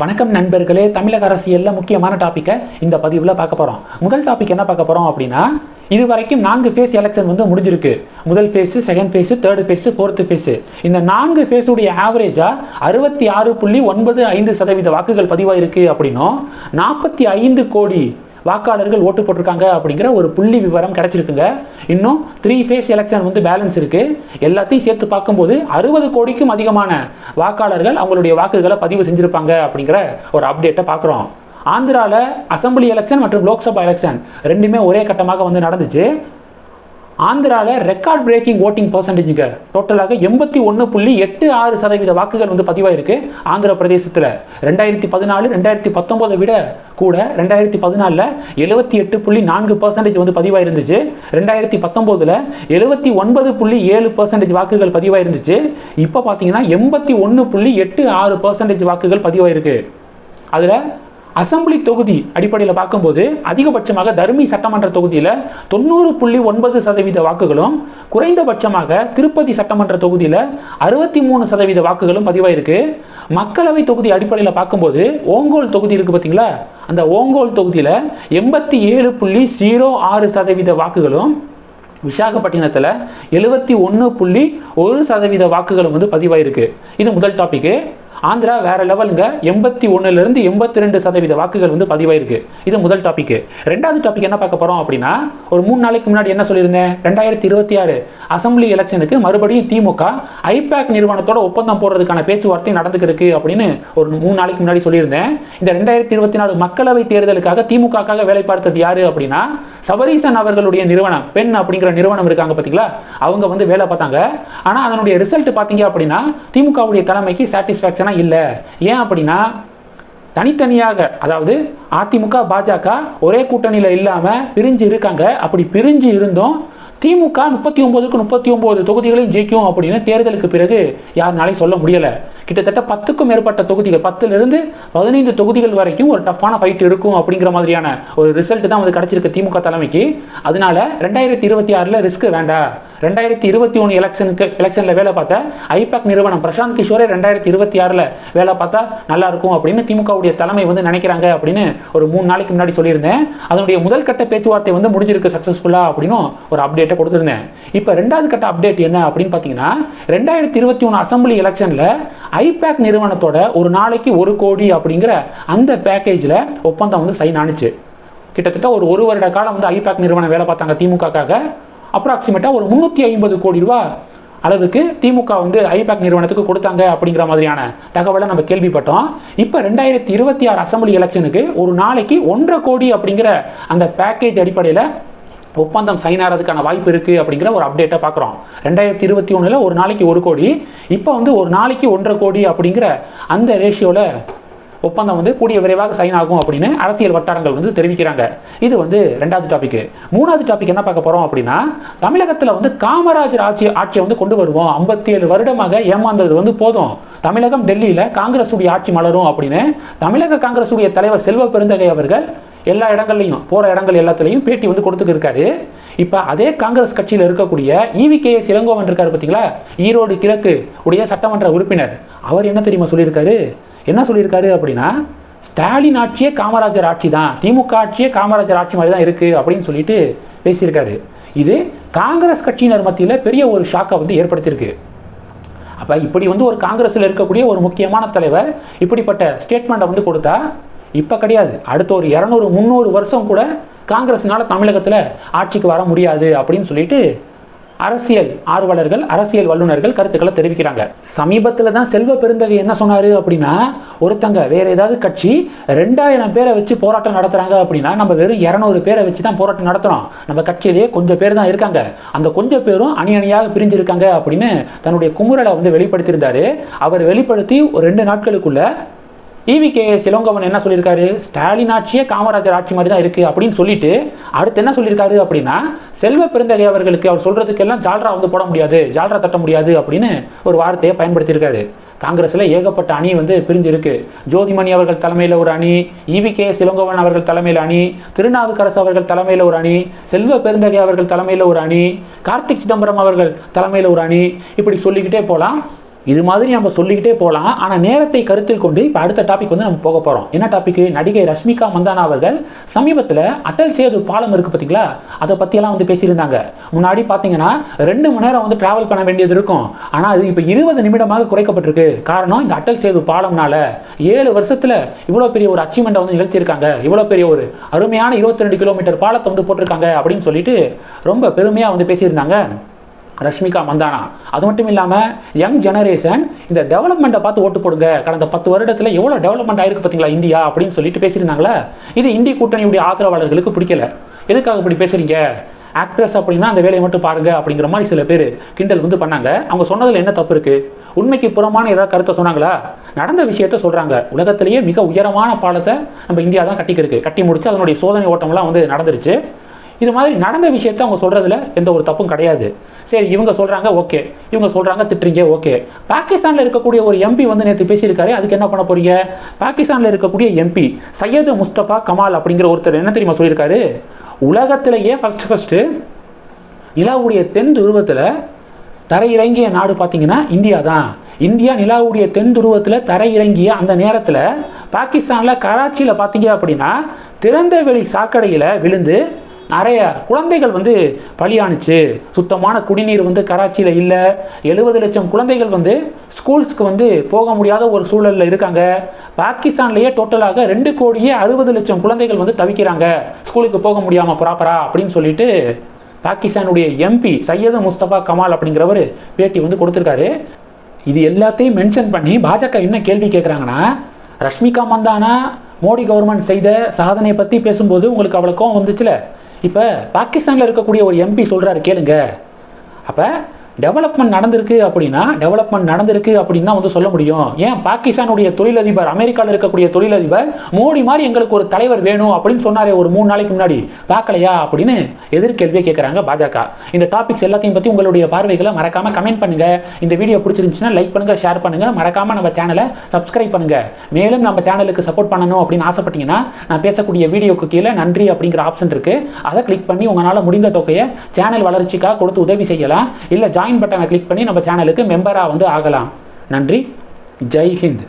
வணக்கம் நண்பர்களே தமிழக அரசியலில் முக்கியமான டாப்பிக்கை இந்த பதிவில் பார்க்க போகிறோம் முதல் டாபிக் என்ன பார்க்க போகிறோம் அப்படின்னா இது வரைக்கும் நான்கு ஃபேஸ் எலெக்ஷன் வந்து முடிஞ்சிருக்கு. முதல் phase second phase third phase fourth phase இந்த நான்கு ஃபேஸுடைய ஆவரேஜாக அறுபத்தி ஆறு புள்ளி ஒன்பது ஐந்து சதவீத வாக்குகள் பதிவாயிருக்கு அப்படின்னும் நாற்பத்தி ஐந்து கோடி வாக்காளர்கள் ஓட்டு போட்டிருக்காங்க அப்படிங்கிற ஒரு புள்ளி விவரம் கிடைச்சிருக்குங்க. இன்னும் த்ரீ ஃபேஸ் எலெக்ஷன் வந்து பேலன்ஸ் இருக்கு. எல்லாத்தையும் சேர்த்து பார்க்கும்போது அறுபது கோடிக்கும் அதிகமான வாக்காளர்கள் அவங்களுடைய வாக்குகளை பதிவு செஞ்சுருப்பாங்க அப்படிங்கிற ஒரு அப்டேட்டை பார்க்குறோம். ஆந்திராவில் அசம்பிளி எலெக்ஷன் மற்றும் லோக்சபா எலெக்ஷன் ரெண்டுமே ஒரே கட்டமாக வந்து நடந்துச்சு. ஆந்திராவில் ரெக்கார்ட் பிரேக்கிங் ஓட்டிங் பர்சன்டேஜுங்க டோட்டலாக எண்பத்தி ஒன்று புள்ளி எட்டு ஆறு சதவீத வாக்குகள் வந்து பதிவாயிருக்கு. ஆந்திர பிரதேசத்தில் ரெண்டாயிரத்தி பதினாலு ரெண்டாயிரத்தி பத்தொம்போதை விட கூட ரெண்டாயிரத்தி பதினாலில் எழுபத்தி எட்டு புள்ளி நான்கு பர்சன்டேஜ் வந்து பதிவாயிருந்துச்சு. ரெண்டாயிரத்தி பத்தொம்போதில் எழுபத்தி ஒன்பது புள்ளி ஏழு பர்சன்டேஜ் வாக்குகள் பதிவாயிருந்துச்சு. இப்போ பார்த்தீங்கன்னா எண்பத்தி ஒன்று புள்ளி எட்டு ஆறு பர்சன்டேஜ் வாக்குகள் பதிவாயிருக்கு. அதில் அசம்பிளி தொகுதி அடிப்படையில் பார்க்கும்போது அதிகபட்சமாக தர்மி சட்டமன்ற தொகுதியில் தொண்ணூறு புள்ளி ஒன்பது சதவீத வாக்குகளும் குறைந்தபட்சமாக திருப்பதி சட்டமன்ற தொகுதியில் அறுபத்தி மூணு சதவீத வாக்குகளும் பதிவாயிருக்கு. மக்களவை தொகுதி அடிப்படையில் பார்க்கும்போது ஓங்கோல் தொகுதி இருக்குது பார்த்தீங்களா அந்த ஓங்கோல் தொகுதியில் எண்பத்தி ஏழு புள்ளி ஜீரோ ஆறு சதவீத வாக்குகளும் விசாகப்பட்டினத்தில் எழுபத்தி ஒன்று புள்ளி ஒரு சதவீத வாக்குகளும் வந்து பதிவாயிருக்கு. இது முதல் டாப்பிக்கு ஆந்திரா வேற லெவலுங்க. எண்பத்தி ஒன்றுலேருந்து எண்பத்தி ரெண்டு சதவீத வாக்குகள் வந்து பதிவாயிருக்கு. இது முதல் டாபிக் ரெண்டாவது டாபிக் என்ன பார்க்க போகிறோம் அப்படின்னா ஒரு மூணு நாளைக்கு முன்னாடி என்ன சொல்லியிருந்தேன்? ரெண்டாயிரத்தி இருபத்தி ஆறு அசம்பிளி எலெக்ஷனுக்கு மறுபடியும் திமுக ஐபேக் நிறுவனத்தோட ஒப்பந்தம் போடுறதுக்கான பேச்சுவார்த்தை நடந்துக்கிருக்கு அப்படின்னு ஒரு மூணு நாளைக்கு முன்னாடி சொல்லியிருந்தேன். இந்த ரெண்டாயிரத்தி இருபத்தி நாலு மக்களவை தேர்தலுக்காக திமுகக்காக வேலை பார்த்தது யாரு அப்படின்னா சபரீசன் அவர்களுடைய நிறுவனம் பெண் அப்படிங்கிற நிறுவனம் இருக்காங்க பார்த்தீங்களா அவங்க வந்து வேலை பார்த்தாங்க. ஆனால் அதனுடைய ரிசல்ட் பார்த்தீங்க அப்படின்னா திமுகவுடைய தலைமைக்கு சாட்டிஸ்ஃபேக்ஷன் பிரச்சனை இல்லை. ஏன் அப்படின்னா தனித்தனியாக அதாவது அதிமுக பாஜக ஒரே கூட்டணியில் இல்லாமல் பிரிஞ்சு இருக்காங்க. அப்படி பிரிஞ்சு இருந்தும் திமுக முப்பத்தி ஒன்பதுக்கு முப்பத்தி ஒன்பது தொகுதிகளையும் ஜெயிக்கும் அப்படின்னு தேர்தலுக்கு பிறகு யாருனாலையும் சொல்ல முடியலை. கிட்டத்தட்ட பத்துக்கும் மேற்பட்ட தொகுதிகள் பத்துலேருந்து பதினைந்து தொகுதிகள் வரைக்கும் ஒரு டஃப்பான ஃபைட் இருக்கும் அப்படிங்கிற மாதிரியான ஒரு ரிசல்ட் தான் வந்து கிடச்சிருக்கு திமுக தலைமைக்கு. அதனால ரெண்டாயிரத்தி இருபத்தி ஆறில் ரிஸ்க் வேண்டாம். ரெண்டாயிரத்தி இருபத்தி ஒன்று எலெக்ஷனுக்கு எலெக்ஷனில் வேலை பார்த்தா ஐபேக் நிறுவனம் பிரசாந்த் கிஷோரே ரெண்டாயிரத்தி இருபத்தி ஆறில் வேலை பார்த்தா நல்லா இருக்கும் அப்படின்னு திமுகவுடைய தலைமை வந்து நினைக்கிறாங்க அப்படின்னு ஒரு மூணு நாளைக்கு முன்னாடி சொல்லியிருந்தேன். அதனுடைய முதல் கட்ட பேச்சுவார்த்தை வந்து முடிஞ்சிருக்கு சக்ஸஸ்ஃபுல்லாக அப்படின்னு ஒரு அப்டேட்டை கொடுத்துருந்தேன். இப்போ ரெண்டாவது கட்ட அப்டேட் என்ன அப்படின்னு பார்த்தீங்கன்னா ரெண்டாயிரத்தி இருபத்தி ஒன்று அசம்பிளி எலெக்ஷனில் ஐபேக் நிறுவனத்தோட ஒரு நாளைக்கு ஒரு கோடி அப்படிங்கிற அந்த பேக்கேஜில் ஒப்பந்தம் வந்து சைன் ஆணுச்சு கிட்டத்தட்ட ஒரு ஒரு வருட காலம் வந்து ஐபேக் நிறுவனம் வேலை பார்த்தாங்க திமுகக்காக. அப்ராக்சிமேட்டாக ஒரு முந்நூற்றி ஐம்பது கோடி ரூபா அளவுக்கு திமுக வந்து ஐபேக் நிறுவனத்துக்கு கொடுத்தாங்க அப்படிங்கிற மாதிரியான தகவலை நம்ம கேள்விப்பட்டோம். இப்போ ரெண்டாயிரத்தி இருபத்தி ஆறு அசம்பிளி எலெக்ஷனுக்கு ஒரு நாளைக்கு ஒன்றரை கோடி அப்படிங்கிற அந்த பேக்கேஜ் அடிப்படையில் ஒப்பந்தம் சைன் ஆகிறதுக்கான வாய்ப்பு இருக்குது அப்படிங்கிற ஒரு அப்டேட்டை பார்க்குறோம். ரெண்டாயிரத்தி இருபத்தி ஒன்றில் ஒரு நாளைக்கு ஒரு கோடி இப்போ வந்து ஒரு நாளைக்கு ஒன்றரை கோடி அப்படிங்கிற அந்த ரேஷியோவில் ஒப்பந்தம் வந்து கூடிய விரைவாக சைன் ஆகும் அப்படின்னு அரசியல் வட்டாரங்கள் வந்து தெரிவிக்கிறாங்க. இது வந்து ரெண்டாவது டாபிக் மூணாவது டாபிக் என்ன பார்க்க போகிறோம் அப்படின்னா தமிழகத்தில் வந்து காமராஜர் ஆட்சி ஆட்சியை வந்து கொண்டு வருவோம். ஐம்பத்தி ஏழு வருடமாக ஏமாந்தது வந்து போதும். தமிழகம் டெல்லியில் காங்கிரஸுடைய ஆட்சி மலரும் அப்படின்னு தமிழக காங்கிரஸுடைய தலைவர் செல்வ பெருந்தகை அவர்கள் எல்லா இடங்கள்லையும் போகிற இடங்கள் எல்லாத்துலேயும் பேட்டி வந்து கொடுத்துட்டு இருக்காரு இப்போ அதே காங்கிரஸ் கட்சியில் இருக்கக்கூடிய இவி கே எஸ் இளங்கோவன் இருக்காரு பார்த்தீங்களா ஈரோடு கிழக்கு உடைய சட்டமன்ற உறுப்பினர். அவர் என்ன தெரியுமா சொல்லியிருக்காரு? என்ன சொல்லியிருக்காரு அப்படின்னா ஸ்டாலின் ஆட்சியே காமராஜர் ஆட்சி தான். திமுக ஆட்சியே காமராஜர் ஆட்சி மாதிரி தான் இருக்குது அப்படின்னு சொல்லிட்டு பேசியிருக்காரு. இது காங்கிரஸ் கட்சியினர் மத்தியில் பெரிய ஒரு ஷாக்கை வந்து ஏற்படுத்தியிருக்கு. அப்போ இப்படி வந்து ஒரு காங்கிரஸில் இருக்கக்கூடிய ஒரு முக்கியமான தலைவர் இப்படிப்பட்ட ஸ்டேட்மெண்ட்டை வந்து கொடுத்தா இப்போ கிடையாது. அடுத்த ஒரு இரநூறு முந்நூறு வருஷம் கூட காங்கிரஸ்னால தமிழகத்தில் ஆட்சிக்கு வர முடியாது அப்படின்னு சொல்லிட்டு அரசியல் ஆர்வலர்கள் அரசியல் வல்லுநர்கள் கருத்துக்களை தெரிவிக்கிறாங்க. சமீபத்தில் தான் செல்வ பெருந்தகை என்ன சொன்னார் அப்படின்னா ஒருத்தங்க வேறு ஏதாவது கட்சி ரெண்டாயிரம் பேரை வச்சு போராட்டம் நடத்துகிறாங்க அப்படின்னா நம்ம வெறும் இரநூறு பேரை வச்சு தான் போராட்டம் நடத்துகிறோம் நம்ம கட்சியிலேயே கொஞ்சம் பேர் தான் இருக்காங்க. அந்த கொஞ்சம் பேரும் அணி அணியாக பிரிஞ்சிருக்காங்க அப்படின்னு தன்னுடைய குமுறலை வந்து வெளிப்படுத்தியிருந்தாரு. அவர் வெளிப்படுத்தி ஒரு ரெண்டு நாட்களுக்குள்ள இவி கே என்ன சொல்லியிருக்காரு? ஸ்டாலின் ஆட்சியே காமராஜர் ஆட்சி மாதிரி தான் இருக்குது அப்படின்னு சொல்லிட்டு அடுத்து என்ன சொல்லியிருக்காரு அப்படின்னா செல்வ பெருந்தகை அவர்களுக்கு அவர் சொல்கிறதுக்கெல்லாம் ஜால்ரா வந்து போட முடியாது ஜால்ரா தட்ட முடியாது அப்படின்னு ஒரு வார்த்தையை பயன்படுத்தியிருக்காரு. காங்கிரஸில் ஏகப்பட்ட அணி வந்து பிரிஞ்சிருக்கு. ஜோதிமணி அவர்கள் தலைமையில் ஒரு அணி இவி கே சிலங்கோவன் அவர்கள் தலைமையில் அணி திருநாவுக்கரசு அவர்கள் தலைமையில் ஒரு அணி செல்வ பெருந்தகை அவர்கள் தலைமையில் ஒரு அணி கார்த்திக் சிதம்பரம் அவர்கள் தலைமையில் ஒரு அணி. இப்படி சொல்லிக்கிட்டே போகலாம் இது மாதிரி நம்ம சொல்லிக்கிட்டே போகலாம். ஆனால் நேரத்தை கருத்தில் கொண்டு இப்போ அடுத்த டாபிக் வந்து நம்ம போக போகிறோம் என்ன டாபிக் நடிகை ரஷ்மிகா மந்தானா அவர்கள் சமீபத்தில் அட்டல் சேது பாலம் இருக்குது பார்த்தீங்களா அதை பற்றியெல்லாம் வந்து பேசியிருந்தாங்க. முன்னாடி பார்த்தீங்கன்னா ரெண்டு மணி நேரம் வந்து ட்ராவல் பண்ண வேண்டியது இருக்கும். ஆனால் அது இப்போ இருபது நிமிடமாக குறைக்கப்பட்டிருக்கு. காரணம் இந்த அட்டல் சேது பாலம்னால ஏழு வருஷத்தில் இவ்வளோ பெரிய ஒரு அச்சீவ்மெண்ட்டை வந்து நிகழ்த்தியிருக்காங்க. இவ்வளோ பெரிய ஒரு அருமையான இருபத்தி ரெண்டு கிலோமீட்டர் பாலத்தை வந்து போட்டிருக்காங்க அப்படின்னு சொல்லிட்டு ரொம்ப பெருமையாக வந்து பேசியிருந்தாங்க. ரஷ்மிகா மந்தானா. அது மட்டும் இல்லாமல் யங் ஜெனரேஷன் இந்த டெவலப்மெண்ட்டை பார்த்து ஓட்டு போடுங்க. கடந்த பத்து வருடத்தில் எவ்வளோ டெவலப்மெண்ட் ஆயிருக்கு பார்த்தீங்களா இந்தியா? அப்படின்னு சொல்லிட்டு பேசியிருந்தாங்களே? இது இந்திய கூட்டணியுடைய ஆதரவாளர்களுக்கு பிடிக்கல. எதுக்காக இப்படி பேசுறீங்க? ஆக்ட்ரஸ் அப்படின்னா அந்த வேலையை மட்டும் பாருங்க அப்படிங்கிற மாதிரி சில பேர் கிண்டல் வந்து பண்ணாங்க. அவங்க சொன்னதில் என்ன தப்பு இருக்கு? உண்மைக்கு புறமான ஏதாவது கருத்தை சொன்னாங்களா? நடந்த விஷயத்த சொல்றாங்க. உலகத்திலேயே மிக உயரமான பாலத்தை நம்ம இந்தியா தான் கட்டிக்கிருக்கு. கட்டி முடிச்சு அதனுடைய சோதனை ஓட்டம்லாம் வந்து நடந்துருச்சு. இது மாதிரி நடந்த விஷயத்த அவங்க சொல்கிறதுல எந்த ஒரு தப்பும் கிடையாது. சரி இவங்க சொல்கிறாங்க ஓகே. இவங்க சொல்கிறாங்க திட்டுறீங்க ஓகே. பாகிஸ்தானில் இருக்கக்கூடிய ஒரு எம்பி வந்து நேற்று பேசியிருக்காரு. அதுக்கு என்ன பண்ண போகிறீங்க பாகிஸ்தானில் இருக்கக்கூடிய எம்பி சையது முஸ்தபா கமால் அப்படிங்கிற ஒருத்தர் என்ன தெரியுமா சொல்லியிருக்காரு? உலகத்திலேயே ஃபஸ்ட்டு ஃபஸ்ட்டு நிலாவுடைய தென் துருவத்தில் தரையிறங்கிய நாடு பார்த்தீங்கன்னா இந்தியா தான். இந்தியா நிலாவுடைய தென் துருவத்தில் தரையிறங்கிய அந்த நேரத்தில் பாகிஸ்தானில் கராச்சியில் பார்த்தீங்க அப்படின்னா திறந்த வெளி சாக்கடையில் விழுந்து நிறைய குழந்தைகள் வந்து பலியானுச்சு. சுத்தமான குடிநீர் வந்து கராச்சியில் இல்லை. எழுபது லட்சம் குழந்தைகள் வந்து ஸ்கூல்ஸ்க்கு வந்து போக முடியாத ஒரு சூழலில் இருக்காங்க. பாகிஸ்தான்லேயே டோட்டலாக ரெண்டு கோடியே அறுபது லட்சம் குழந்தைகள் வந்து தவிக்கிறாங்க. ஸ்கூலுக்கு போக முடியாமல் ப்ராப்பரா அப்படின்னு சொல்லிட்டு பாகிஸ்தானுடைய எம்பி சையது முஸ்தபா கமால் அப்படிங்கிறவர் பேட்டி வந்து கொடுத்துருக்காரு. இது எல்லாத்தையும் மென்ஷன் பண்ணி பாஜக என்ன கேள்வி கேட்குறாங்கன்னா ரஷ்மிகா மந்தானா மோடி கவர்மெண்ட் செய்த சாதனையை பற்றி பேசும்போது உங்களுக்கு அவ்வளோ கோவம் வந்துச்சுல? இப்போ பாகிஸ்தானில் இருக்கக்கூடிய ஒரு எம்பி சொல்கிறாரு கேளுங்க. அப்போ டெவலப்மெண்ட் நடந்திருக்கு அப்படின்னா டெவலப்மெண்ட் நடந்திருக்கு அப்படின்னு தான் வந்து சொல்ல முடியும். ஏன்? பாகிஸ்தானுடைய தொழிலதிபர் அமெரிக்காவில் இருக்கக்கூடிய தொழிலதிபர் மோடி மாதிரி எங்களுக்கு ஒரு தலைவர் வேணும் அப்படின்னு சொன்னாரே ஒரு மூணு நாளைக்கு முன்னாடி. பார்க்கலையா அப்படின்னு எதிர்கேள்வியை கேட்குறாங்க பாஜக. இந்த டாபிக்ஸ் எல்லாத்தையும் பற்றி உங்களுடைய பார்வைகளை மறக்காம கமெண்ட் பண்ணுங்க. இந்த வீடியோ பிடிச்சிருந்துச்சுன்னா லைக் பண்ணுங்க ஷேர் பண்ணுங்க. மறக்காம நம்ம சேனலை சப்ஸ்கிரைப் பண்ணுங்க. மேலும் நம்ம சேனலுக்கு சப்போர்ட் பண்ணணும் அப்படின்னு ஆசைப்பட்டீங்கன்னா நான் பேசக்கூடிய வீடியோக்கு கீழே நன்றி அப்படிங்கிற ஆப்ஷன் இருக்கு. அதை கிளிக் பண்ணி உங்களால் முடிந்த தொகையை சேனல் வளர்ச்சிக்காக கொடுத்து உதவி செய்யலாம். இல்லை ஜாயின் பட்டனை கிளிக் பண்ணி நம்ம சேனலுக்கு மெம்பராக வந்து ஆகலாம். நன்றி. ஜெய் ஹிந்த்